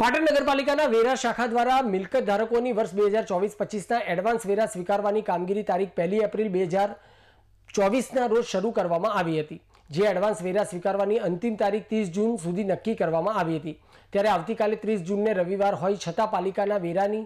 પાટણ નગરપાલિકાના વેરા શાખા દ્વારા મિલકત ધારકોની વર્ષ બે હજાર ચોવીસ પચીસના એડવાન્સ વેરા સ્વીકારવાની કામગીરી તારીખ પહેલી એપ્રિલ બે હજાર ચોવીસના રોજ શરૂ કરવામાં આવી હતી, જે એડવાન્સ વેરા સ્વીકારવાની અંતિમ તારીખ ત્રીસ જૂન સુધી નક્કી કરવામાં આવી હતી. ત્યારે આવતીકાલે ત્રીસ જૂનને રવિવાર હોય છતાં પાલિકાના વેરાની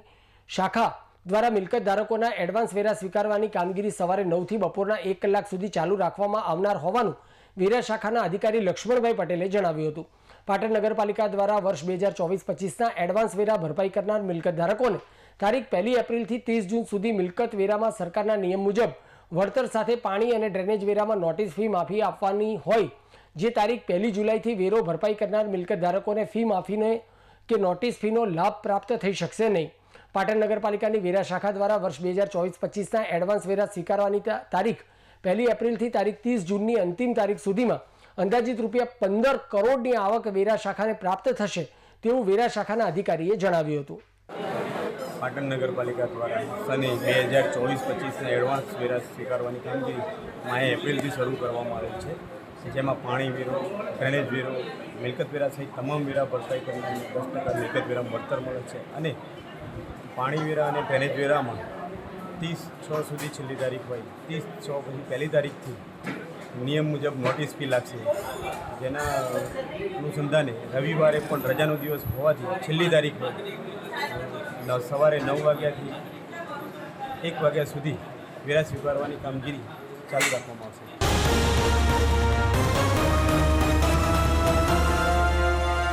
શાખા દ્વારા મિલકત ધારકોના એડવાન્સ વેરા સ્વીકારવાની કામગીરી સવારે નવથી બપોરના એક કલાક સુધી ચાલુ રાખવામાં આવનાર હોવાનું વેરા શાખાના અધિકારી લક્ષ્મણભાઈ પટેલે જણાવ્યું હતું. પાટણ નગરપાલિકા દ્વારા વર્ષ બે હજાર ચોવીસ પચીસના એડવાન્સ વેરા ભરપાઈ કરનાર મિલકત ધારકોને તારીખ પહેલી એપ્રિલથી ત્રીસ જૂન સુધી મિલકત વેરામાં સરકારના નિયમ મુજબ વળતર સાથે પાણી અને ડ્રેનેજ વેરામાં નોટિસ ફી માફી આપવાની હોય, જે તારીખ પહેલી જુલાઈથી વેરો ભરપાઈ કરનાર મિલકત ધારકોને ફી માફીને કે નોટિસ ફીનો લાભ પ્રાપ્ત થઈ શકશે નહીં. પાટણ નગરપાલિકાની વેરા શાખા દ્વારા વર્ષ બે હજાર ચોવીસ પચીસના એડવાન્સ વેરા સ્વીકારવાની તારીખ પહેલી એપ્રિલથી તારીખ ત્રીસ જૂનની અંતિમ તારીખ સુધીમાં અંદાજિત રૂપિયા પંદર કરોડની આવક વેરા શાખાને પ્રાપ્ત થશે તેવું વેરા શાખાના અધિકારીએ જણાવ્યું હતું. પાટણ નગરપાલિકા દ્વારા સને બે હજાર ચોવીસ પચીસના એડવાન્સ વેરા સ્વીકારવાની કામગીરી માએ એપ્રિલથી શરૂ કરવામાં આવેલ છે. જેમાં પાણી વેરો ડ્રેનેજ વેરો, મિલકત વેરા સહિત તમામ વેરા ભરપાઈ કરીને દસ ટકા મિલકત વેરા વળતર મળે છે અને પાણી વેરા અને ડ્રેનેજ વેરામાં ત્રીસ છ સુધી છેલ્લી તારીખ હોય, ત્રીસ છ પછી પહેલી તારીખથી નિયમ મુજબ નોટિસ ફી લાગશે. જેના અનુસંધાને રવિવારે પણ રજાનો દિવસ હોવાથી છેલ્લી તારીખ સવારે નવ વાગ્યાથી એક વાગ્યા સુધી વેરા સ્વીકારવાની કામગીરી ચાલુ રાખવામાં આવશે.